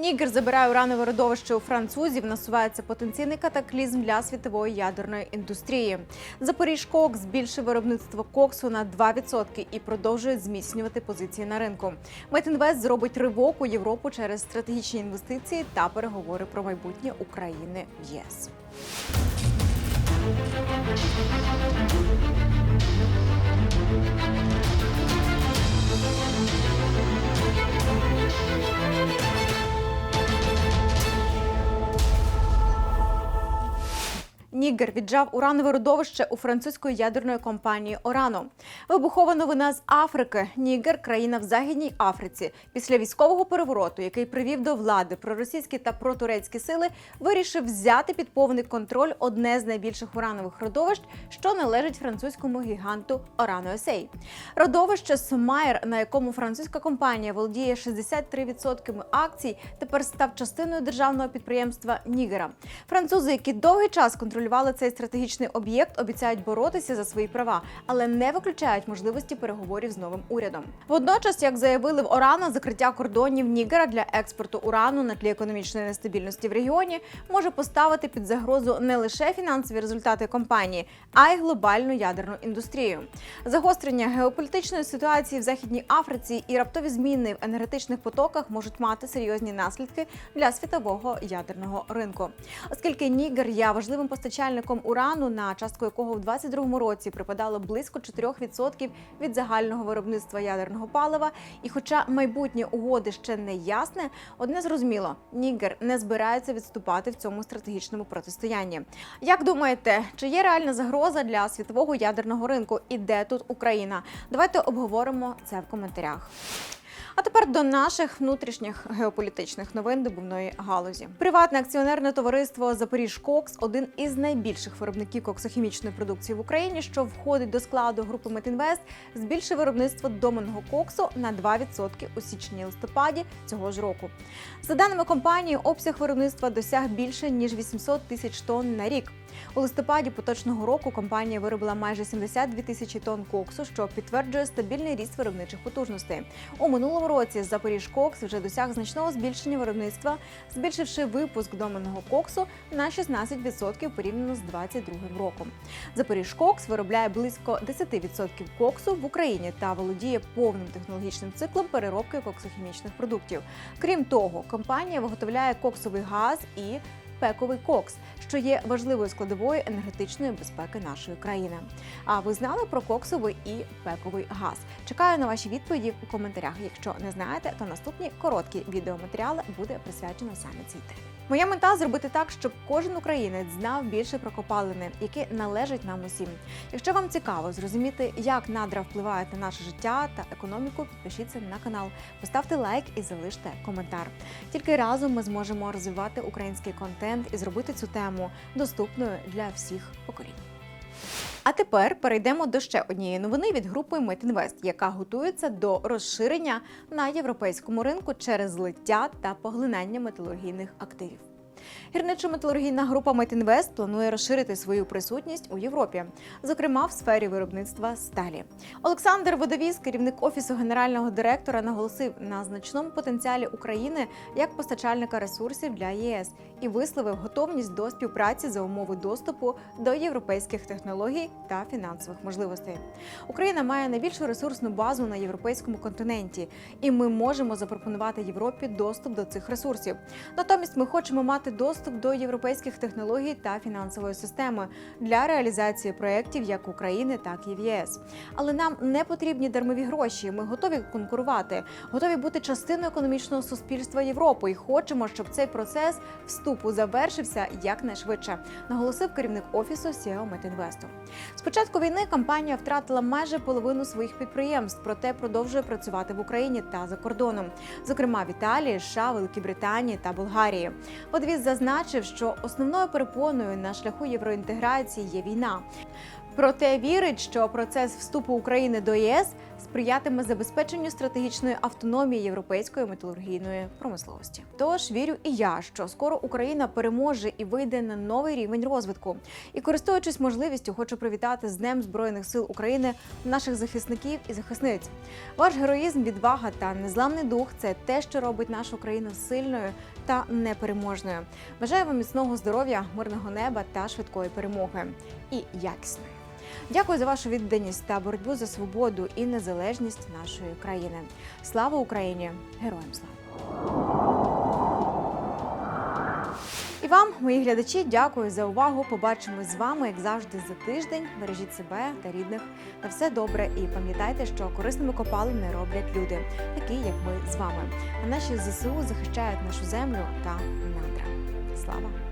Нігер забирає уранове родовище у французів. Насувається потенційний катаклізм для світової ядерної індустрії. Запоріжкок збільшив виробництво коксу на 2% і продовжує зміцнювати позиції на ринку. Метінвест зробить ривок у Європу через стратегічні інвестиції та переговори про майбутнє України в ЄС. Нігер віджав уранове родовище у французької ядерної компанії Орано. Вибухова новина з Африки. Нігер, країна в Західній Африці, після військового перевороту, який привів до влади проросійські та протурецькі сили, вирішив взяти під повний контроль одне з найбільших уранових родовищ, що належить французькому гіганту Орано Есей. Родовище Сомайр, на якому французька компанія володіє 63% акцій, тепер став частиною державного підприємства Нігера. Французи, які довгий час контролювали цей стратегічний об'єкт, обіцяють боротися за свої права, але не виключають можливості переговорів з новим урядом. Водночас, як заявили в Орано, закриття кордонів Нігера для експорту урану на тлі економічної нестабільності в регіоні може поставити під загрозу не лише фінансові результати компанії, а й глобальну ядерну індустрію. Загострення геополітичної ситуації в Західній Африці і раптові зміни в енергетичних потоках можуть мати серйозні наслідки для світового ядерного ринку, оскільки Нігер є важливим постачальником урану, на частку якого в 2022 році припадало близько 4% від загального виробництва ядерного палива. І, хоча майбутнє угоди ще не ясне, одне зрозуміло, Нігер не збирається відступати в цьому стратегічному протистоянні. Як думаєте, чи є реальна загроза для світового ядерного ринку і де тут Україна? Давайте обговоримо це в коментарях. А тепер до наших внутрішніх геополітичних новин добувної галузі. Приватне акціонерне товариство Запоріжкокс один із найбільших виробників коксохімічної продукції в Україні, що входить до складу групи Метінвест, збільшив виробництво доманого коксу на 2% у січні-листопаді цього ж року. За даними компанії, обсяг виробництва досяг більше ніж 800 тисяч тонн на рік. У листопаді поточного року компанія виробила майже 72 тисячі тонн коксу, що підтверджує стабільний ріст виробничих потужностей. У минулому році Запоріжкокс вже досяг значного збільшення виробництва, збільшивши випуск доменного коксу на 16% порівняно з 2022 роком. Запоріжкокс виробляє близько 10% коксу в Україні та володіє повним технологічним циклом переробки коксохімічних продуктів. Крім того, компанія виготовляє коксовий газ і пековий кокс, що є важливою складовою енергетичної безпеки нашої країни. А ви знали про коксовий і пековий газ? Чекаю на ваші відповіді у коментарях. Якщо не знаєте, то наступні короткі відеоматеріали буде присвячено саме цій темі. Моя мета зробити так, щоб кожен українець знав більше про копалини, які належать нам усім. Якщо вам цікаво зрозуміти, як надра впливають на наше життя та економіку, підпишіться на канал, поставте лайк і залиште коментар. Тільки разом ми зможемо розвивати український контент і зробити цю тему доступною для всіх поколінь. А тепер перейдемо до ще однієї новини від групи Метінвест, яка готується до розширення на європейському ринку через злиття та поглинання металургійних активів. Гірничо-металургійна група Метінвест планує розширити свою присутність у Європі, зокрема в сфері виробництва сталі. Олександр Водовіз, керівник офісу генерального директора, наголосив на значному потенціалі України як постачальника ресурсів для ЄС і висловив готовність до співпраці за умови доступу до європейських технологій та фінансових можливостей. Україна має найбільшу ресурсну базу на європейському континенті, і ми можемо запропонувати Європі доступ до цих ресурсів. Натомість ми хочемо мати доступ до європейських технологій та фінансової системи для реалізації проєктів як України, так і в ЄС. Але нам не потрібні дармові гроші. Ми готові конкурувати, готові бути частиною економічного суспільства Європи і хочемо, щоб цей процес вступу завершився якнайшвидше, наголосив керівник офісу CEO Метінвесту. З початку війни компанія втратила майже половину своїх підприємств, проте продовжує працювати в Україні та за кордоном, зокрема в Італії, США, Великій Британії та Болгарії. Подвіз зазначив, що основною перепоною на шляху євроінтеграції є війна. Проте вірить, що процес вступу України до ЄС сприятиме забезпеченню стратегічної автономії європейської металургійної промисловості. Тож вірю і я, що скоро Україна переможе і вийде на новий рівень розвитку. І користуючись можливістю, хочу привітати з Днем Збройних сил України наших захисників і захисниць. Ваш героїзм, відвага та незламний дух це те, що робить нашу країну сильною та непереможною. Бажаю вам міцного здоров'я, мирного неба та швидкої перемоги і якісної. Дякую за вашу відданість та боротьбу за свободу і незалежність нашої країни. Слава Україні! Героям слава! І вам, мої глядачі, дякую за увагу. Побачимось з вами, як завжди, за тиждень. Бережіть себе та рідних. На все добре і пам'ятайте, що корисними копалини роблять люди, такі як ми з вами. А наші ЗСУ захищають нашу землю та надра. Слава!